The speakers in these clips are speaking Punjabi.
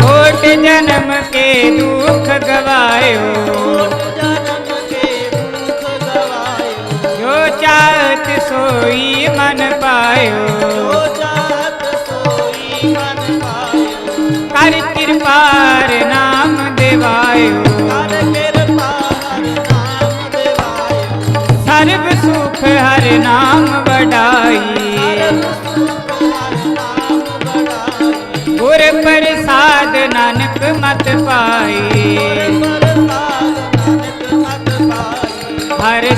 ਕੋਟ ਜਨਮ ਕੇ ਦੁੱਖ ਗਵਾਇਓ। ਕੋਟ ਜਨਮ ਕੇ ਜੋ ਚਾਹਤ ਸੋਈ ਮਨ ਪਾਇਓ। ਜੋ ਜਾਤ ਕਰ ਕਿਰਪਾਰ ਨਾਮ ਦਿਵਾਇਓ ਹਰ ਕਿਰਪਾ ਹਰ ਨਾਮ ਦੇਵਾਇਓ। ਸਰਬ ਸੁਖ ਹਰ ਨਾਮ ਵਡਾਈ।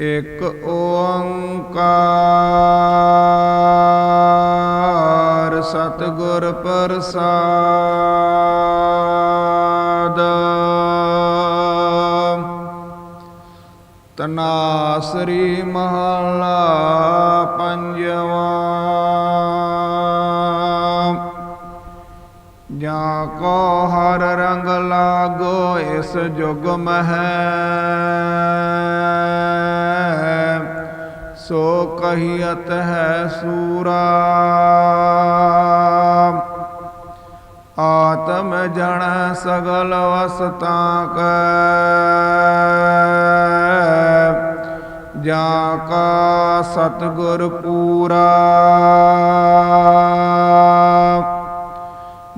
ਇੱਕ ਓੰਕਾਰ ਸਤਿਗੁਰ ਪ੍ਰਸਾਦ। ਤਨਾਸਰੀ ਮਹਲਾ ਪੰਜਵਾ। ਜਾਂ ਕੋ ਹਰ ਰੰਗ ਲਾਗੋ ਇਸ ਜੁਗ ਮਹਿ। ਸੋ ਕਹੀਅਤ ਹੈ ਸੂਰਾ। ਆਤਮ ਜਣ ਸਗਲ ਵਸਤਾਂ ਕੈ। ਜਾ ਕਾ ਸਤਗੁਰ ਪੂਰਾ।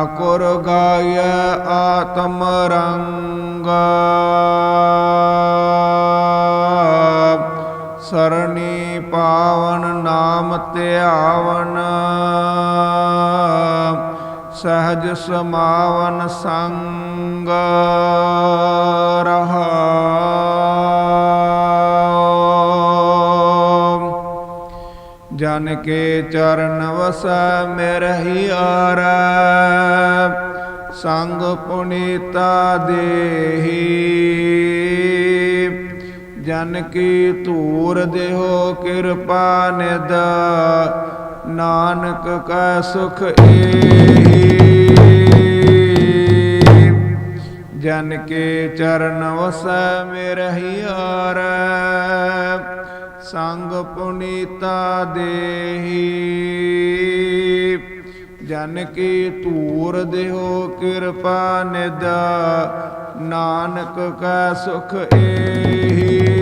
ਠਾਕੁਰ ਗਾਇ ਆਤਮ ਰੰਗ ਸਰਣੀ ਪਾਵਨ ਨਾਮ ਧਿਆਵਨ ਸਹਜ ਸਮਾਵਨ ਸੰਗ ਰਹਾ ਜਨ ਕੇ ਚਰਨ ਵਸੈ, ਮੇਰਹਿ ਆਰੈ। ਸੰਗ ਪੁਨੀਤਾ ਦੇਹੀ। ਜਨ ਕੀ ਧੂਰ ਦੇਹੋ ਕਿਰਪਾ ਨਿਦ ਨਾਨਕ ਕਾ ਸੁਖ ਏਹੀ। ਜਨ ਕੇ ਚਰਨ ਵਸੈ, ਮੇਰਹਿ ਆਰੈ। ਸੰਗ ਪੁਨੀਤਾ ਦੇਹੀ। ਜਨ ਕੀ ਧੂਰ ਦੇਹੋ ਕਿਰਪਾ ਨਿਦ ਨਾਨਕ ਕਾ ਸੁਖ ਏਹੀ।